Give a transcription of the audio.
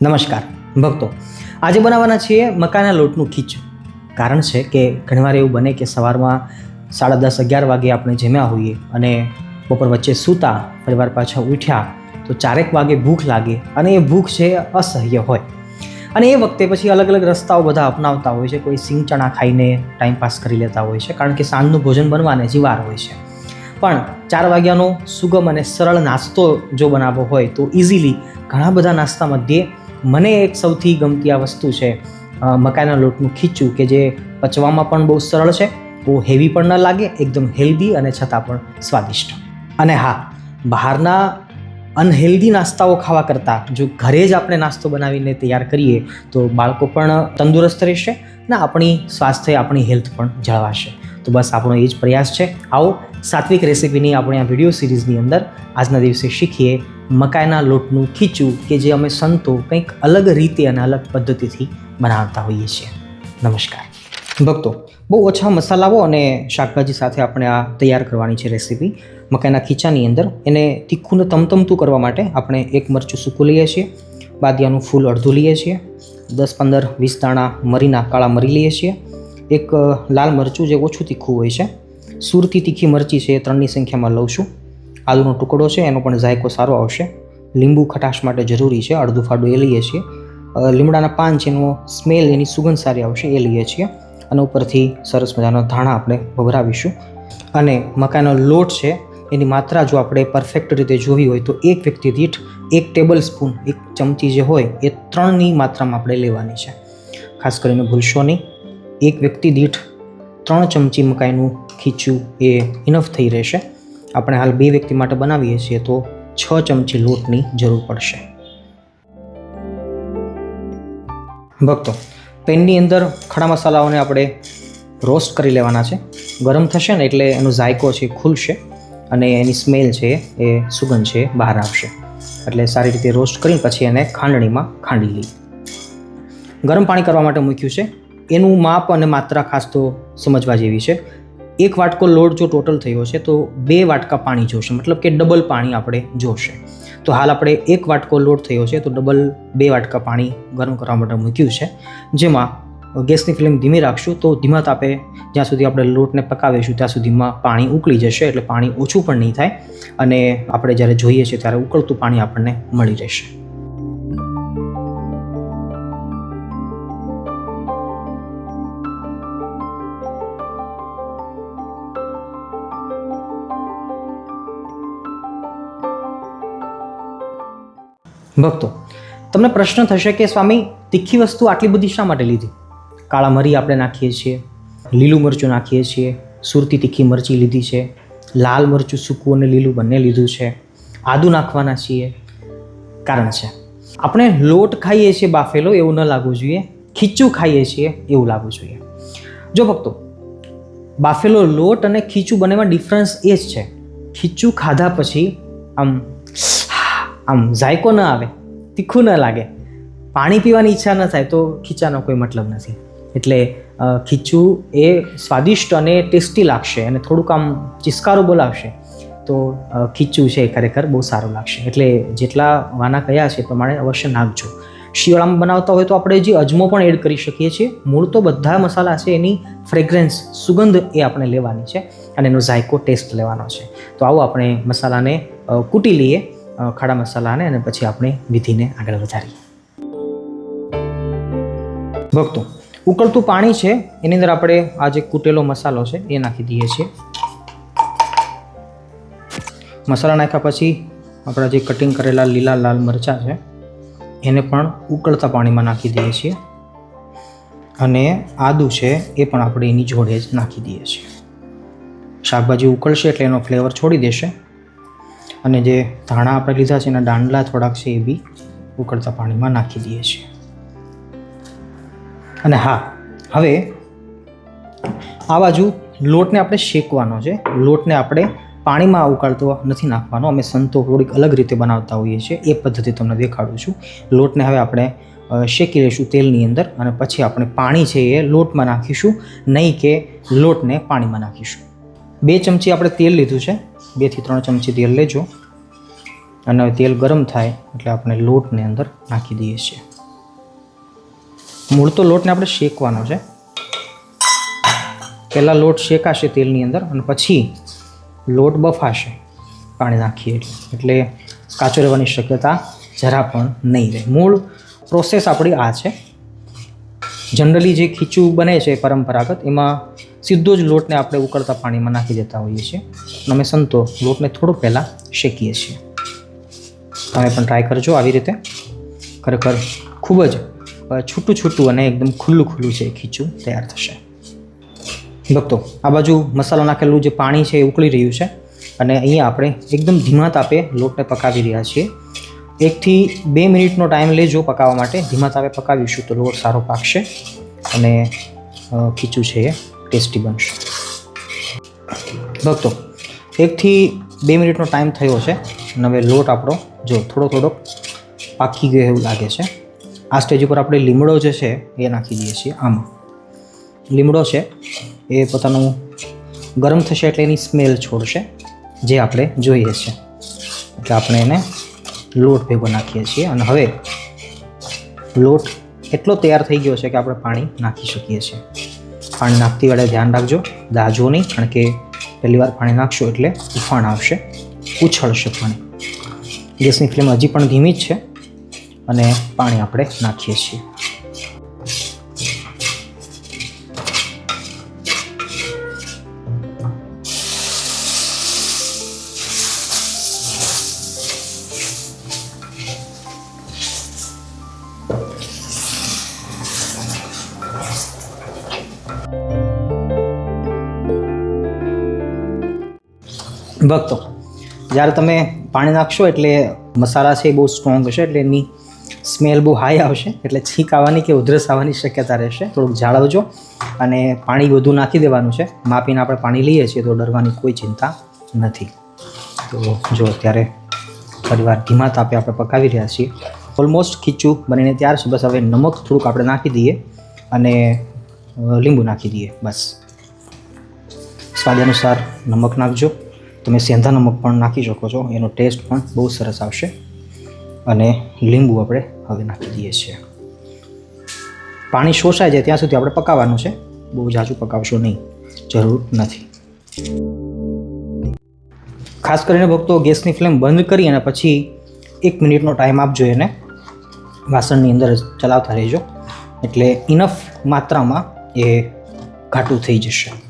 નમસ્કાર, ભક્તો. આજે બનાવવાના છીએ મકાના લોટનું ખીચું. કારણ છે કે ઘણીવાર એવું બને કે સવારમાં સાડા દસ અગિયાર વાગે આપણે જમ્યા હોઈએ અને બપોર વચ્ચે સૂતા, પરિવાર પાછા ઉઠ્યા, તો ચારેક વાગે ભૂખ લાગે અને એ ભૂખ છે અસહ્ય હોય. અને એ વખતે પછી અલગ અલગ રસ્તાઓ બધા અપનાવતા હોય છે. કોઈ સિંગ ચણા ખાઈને ટાઈમ પાસ કરી લેતા હોય છે, કારણ કે સાંજનું ભોજન બનવાને જ વાર હોય છે. પણ ચાર વાગ્યાનો સુગમ અને સરળ નાસ્તો જો બનાવવો હોય તો ઇઝીલી ઘણા બધા નાસ્તા મધ્યે મને એક સૌથી ગમતી આ વસ્તુ છે મકાઈના લોટનું ખીચું કે જે પચવામાં પણ બહુ સરળ છે, બહુ હેવી પણ ન લાગે, એકદમ હેલ્ધી અને છતાં પણ સ્વાદિષ્ટ. અને હા, બહારના અનહેલ્ધી નાસ્તાઓ ખાવા કરતાં જો ઘરે જ આપણે નાસ્તો બનાવીને તૈયાર કરીએ, તો બાળકો પણ તંદુરસ્ત રહેશે અને આપણી સ્વાસ્થ્ય, આપણી હેલ્થ પણ જળવાશે. તો બસ આપણો એ જ પ્રયાસ છે. આવો સાત્વિક રેસિપીની આપણે આ વીડિયો સિરીઝની અંદર આજના દિવસે શીખીએ. મકાઈના લોટનું ખીચું કે જે અમે સંતો કંઈક અલગ રીતે અને અલગ પદ્ધતિથી બનાવતા હોઈએ છીએ. નમસ્કાર. ભક્તો, બહુ ઓછા મસાલાઓ અને શાકભાજી સાથે આપણે આ તૈયાર કરવાની છે રેસીપી. મકાઈના ખીચાની અંદર એને તીખુંને તમતમતું કરવા માટે આપણે એક મરચું સૂકું લઈએ છીએ. બાદિયાનું ફૂલ અડધું લઈએ છીએ. દસ પંદર વીસ દાણા મરીના કાળા મરી લઈએ છીએ. એક લાલ મરચું જે ઓછું તીખું હોય છે. સુરતી તીખી મરચી છે એ ત્રણની સંખ્યામાં લઉં છું. આલુનો ટુકડો છે, એનો પણ જાયકો સારો આવશે. લીંબુ ખટાશ માટે જરૂરી છે, અડધું ફાડું એ લઈએ છીએ. લીમડાના પાન છે, એનો સ્મેલ એની સુગંધ સારી આવશે એ લઈએ છીએ. અને ઉપરથી સરસ મજાનો ધાણા આપણે ભભરાવીશું. અને મકાઈનો લોટ છે, એની માત્રા જો આપણે પરફેક્ટ રીતે જોવી હોય તો એક વ્યક્તિ દીઠ એક ટેબલ સ્પૂન એક ચમચી જે હોય, એ ત્રણની માત્રામાં આપણે લેવાની છે. ખાસ કરીને ભૂલશો નહીં, એક વ્યક્તિ દીઠ ત્રણ ચમચી મકાઈનું ખીચું એ ઇનફ થઈ રહેશે. આપણે હાલ બે વ્યક્તિ માટે બનાવીએ છીએ તો છ ચમચી લોટની જરૂર પડશે. ભક્તો, પેનની અંદર ખડા મસાલાઓને આપણે રોસ્ટ કરી લેવાના છે. ગરમ થશે ને એટલે એનો ઝાયકો છે ખુલશે અને એની સ્મેલ છે એ સુગંધ છે બહાર આવશે. એટલે સારી રીતે રોસ્ટ કરીને પછી એને ખાંડણીમાં ખાંડી લઈએ. ગરમ પાણી કરવા માટે મૂક્યું છે. એનું માપ અને માત્રા ખાસ તો સમજવા જેવી છે. એક વાટકો લોટ જો ટોટલ થયો છે, તો બે વાટકા પાણી જોશે. મતલબ કે ડબલ પાણી આપણે જોશે. તો હાલ આપણે એક વાટકો લોટ થયો છે, તો ડબલ બે વાટકા પાણી ગરમ કરવા માટે મૂક્યું છે. જેમાં ગેસની ફ્લેમ ધીમી રાખશું, તો ધીમા તાપે જ્યાં સુધી આપણે લોટને પકાવીશું, ત્યાં સુધીમાં પાણી ઉકળી જશે, એટલે પાણી ઓછું પણ નહીં થાય. અને આપણે જ્યારે જોઈએ છીએ, ત્યારે ઉકળતું પાણી આપણને મળી રહેશે. ભક્તો, તમને પ્રશ્ન થશે કે સ્વામી, તીખી વસ્તુ આટલી બધી શા માટે લીધી? કાળા મરી આપણે નાખીએ છીએ, લીલું મરચું નાખીએ છીએ, સુરતી તીખી મરચી લીધી છે, લાલ મરચું સૂકું અને લીલું બંને લીધું છે, આદું નાખવાના છીએ, કારણ છે. આપણે લોટ ખાઈએ છીએ બાફેલો, એવું ન લાગવું જોઈએ, ખીચું ખાઈએ છીએ, એવું લાગવું જોઈએ. જો ભક્તો, બાફેલો લોટ અને ખીચું બંનેમાં ડિફરન્સ એ જ છે. ખીચું ખાધા પછી, આમ આમ ઝાયકો ન આવે, તીખું ન લાગે, પાણી પીવાની ઈચ્છા ન થાય તો ખીચાનો કોઈ મતલબ નથી. એટલે ખીચું એ સ્વાદિષ્ટ અને ટેસ્ટી લાગશે અને થોડુંક આમ ચિસ્કારો બોલાવશે તો ખીચું છે એ ખરેખર બહુ સારું લાગશે. એટલે જેટલા વાના કયા છે એ પ્રમાણે અવશ્ય નાખજો. શિયાળામાં બનાવતા હોય તો આપણે જે અજમો પણ એડ કરી શકીએ છીએ. મૂળ તો બધા મસાલા છે, એની ફ્રેગ્રન્સ, સુગંધ એ આપણે લેવાની છે અને એનો ઝાયકો ટેસ્ટ લેવાનો છે. તો આવો આપણે મસાલાને કૂટી લઈએ. ખાડા મસાલાને અને પછી આપણે વિધિને આગળ વધારીએ. ભક્તો, ઉકળતું પાણી છે, એની અંદર આપણે આ જે કૂટેલો મસાલો છે, એ નાખી દઈએ છીએ. મસાલા નાખ્યા પછી આપણા જે કટિંગ કરેલા લીલા લાલ મરચાં છે, એને પણ ઉકળતા પાણીમાં નાખી દઈએ છીએ. અને આદુ છે, એ પણ આપણે એની જોડે જ નાખી દઈએ છીએ. શાકભાજી ઉકળશે એટલે એનો ફ્લેવર છોડી દેશે. અને જે ધાણા આપણે લીધા છે એના દાંડલા થોડાક છે એ બી ઉકળતા પાણીમાં નાખી દઈએ છીએ. અને હા, હવે આ બાજુ લોટને આપણે શેકવાનો છે. લોટને આપણે પાણીમાં ઉકાળતો નથી નાખવાનો. અમે સંતો થોડીક અલગ રીતે બનાવતા હોઈએ છીએ. એ પદ્ધતિ તમને દેખાડું છું. લોટને હવે આપણે શેકી લઈશું તેલની અંદર અને પછી આપણે પાણી છે એ લોટમાં નાખીશું. નહીં કે લોટને પાણીમાં નાખીશું. બે ચમચી આપણે તેલ લીધું છે. બેથી ત્રણ ચમચી તેલ લેજો. અને હવે તેલ ગરમ થાય એટલે આપણે લોટને અંદર નાખી દઈએ છીએ. મૂળ તો લોટને આપણે શેકવાનો છે. પહેલાં લોટ શેકાશે તેલની અંદર અને પછી લોટ બફાશે પાણી નાખીએ એટલે. કાચો રહેવાની શક્યતા જરા પણ નહીં રહે. મૂળ પ્રોસેસ આપણી આ છે. જનરલી જે ખીચું બને છે પરંપરાગત, એમાં સીધો જ લોટને આપણે ઉકળતા પાણીમાં નાખી દેતા હોઈએ છીએ અને અમે સંતો લોટને થોડો પહેલાં શેકીએ છીએ. તમે પણ ટ્રાય કરજો આવી રીતે. ખરેખર ખૂબ જ છૂટું છૂટું અને એકદમ ખુલ્લું ખુલ્લું છે ખીચું તૈયાર થશે. ભક્તો, આ બાજુ મસાલો નાખેલું જે પાણી છે એ ઉકળી રહ્યું છે અને અહીંયા આપણે એકદમ ધીમા તાપે લોટને પકાવી રહ્યા છીએ. એકથી બે મિનિટનો ટાઈમ લેજો પકાવવા માટે. ધીમા તાપે પકાવીશું તો લોટ સારો પાકશે અને ખીચું છે એ. ટેસ્ટી બનશે. ભક્તો, એકથી બે મિનિટનો ટાઈમ થયો છે અને હવે લોટ આપણો, જો થોડો થોડો પાકી ગયો એવું લાગે છે. આ સ્ટેજ ઉપર આપણે લીમડો જે છે એ નાખી દઈએ છીએ આમાં. લીમડો છે એ પોતાનું ગરમ થશે એટલે એની સ્મેલ છોડશે, જે આપણે જોઈએ છે એટલે આપણે એને લોટ ભેગો નાખીએ છીએ અને હવે લોટ એટલો તૈયાર થઈ ગયો છે કે આપણે પાણી નાખી શકીએ છીએ. પાણી નાખતી વેળે ધ્યાન રાખજો. દાજો નહીં, કારણ કે પહેલી વાર પાણી નાખશો એટલે ઉફાણ આવશે. ઉછળશે પાણી. ગેસની ફ્લેમ હજી પણ ધીમી જ છે અને પાણી આપણે નાખીએ છીએ. ભક્તો, જ્યારે તમે પાણી નાખશો એટલે મસાલા છે એ બહુ સ્ટ્રોંગ હશે, એટલે એની સ્મેલ બહુ હાઈ આવશે, એટલે છીંક આવવાની કે ઉધરસ આવવાની શક્યતા રહેશે. થોડુંક જાળવજો અને પાણી વધુ નાખી દેવાનું છે. માપીને આપણે પાણી લઈએ છીએ તો ડરવાની કોઈ ચિંતા નથી. તો જો અત્યારે ફરીવાર ધીમા તાપે આપણે પકાવી રહ્યા છીએ. ઓલમોસ્ટ ખીચું બનીને ત્યાર છે. બસ હવે નમક થોડુંક આપણે નાખી દઈએ અને લીંબુ નાખી દઈએ. બસ. સ્વાદ અનુસાર નમક નાખજો. તમે સેંધા નમક પણ નાખી શકો છો. એનો ટેસ્ટ પણ બહુ સરસ આવશે. અને લીંબુ આપણે હવે નાખી દઈએ છીએ. પાણી શોષાય જાય ત્યાં સુધી આપણે પકાવવાનું છે. બહુ ઝાઝું પકાવશો નહીં. જરૂર નથી. ખાસ કરીને ભક્તો, ગેસની ફ્લેમ બંધ કરી અને પછી એક મિનિટનો ટાઈમ આપજો એને. વાસણની અંદર ચલાવતા રહેજો. એટલે ઇનફ માત્રામાં એ ઘાટું થઈ જશે.